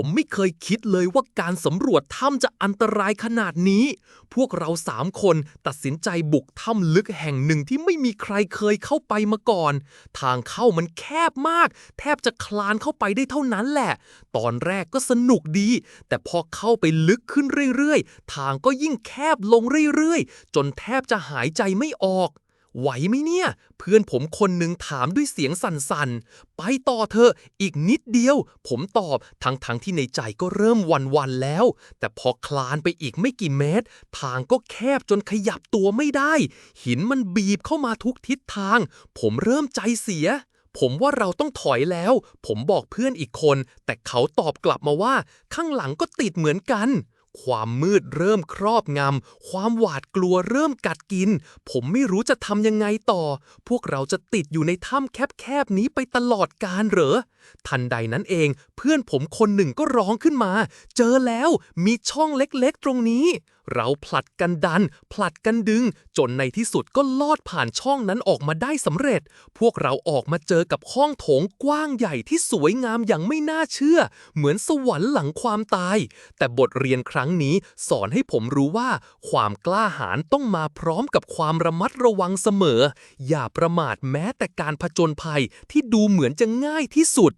ผมไม่เคยคิดเลยว่าการสำรวจถ้ำจะอันตรายขนาดนี้ พวกเราสามคนตัดสินใจบุกถ้ำลึกแห่งหนึ่งที่ไม่มีใครเคยเข้าไปมาก่อน ทางเข้ามันแคบมาก แทบจะคลานเข้าไปได้เท่านั้นแหละ ตอนแรกก็สนุกดี แต่พอเข้าไปลึกขึ้นเรื่อยๆ ทางก็ยิ่งแคบลงเรื่อยๆ จนแทบจะหายใจไม่ออก ไหวไหมเนี่ย เพื่อนผมคนหนึ่งถามด้วยเสียงสั่นๆ ไปต่อเถออีกนิดเดียว ผมตอบทั้งๆทที่ในใจก็เริ่มวันวันๆแล้ว แต่พอคลานไปอีกไม่กี่เมตร ทางก็แคบจนขยับตัวไม่ได้ หินมันบีบเข้ามาทุกทิศทาง ผมเริ่มใจเสียผมว่าเราต้องถอยแล้ว ผมบอกเพื่อนอีกคน แต่เขาตอบกลับมาว่า ข้างหลังก็ติดเหมือนกัน ความมืดเริ่มครอบงำ ความหวาดกลัวเริ่มกัดกิน ผมไม่รู้จะทำยังไงต่อ พวกเราจะติดอยู่ในถ้ำแคบๆนี้ไปตลอดกาลเหรอ ทันใดนั้นเองเพื่อนผมคนหนึ่งก็ร้องขึ้นมา เจอแล้วมีช่องเล็กๆตรงนี้ เราผลัดกันดัน ผลัดกันดึง จนในที่สุดก็ลอดผ่านช่องนั้นออกมาได้สำเร็จ พวกเราออกมาเจอกับห้องโถงกว้างใหญ่ที่สวยงามอย่างไม่น่าเชื่อ เหมือนสวรรค์หลังความตาย แต่บทเรียนครั้งนี้สอนให้ผมรู้ว่า ความกล้าหาญต้องมาพร้อมกับความระมัดระวังเสมอ อย่าประมาทแม้แต่การผจญภัยที่ดูเหมือนจะง่ายที่สุด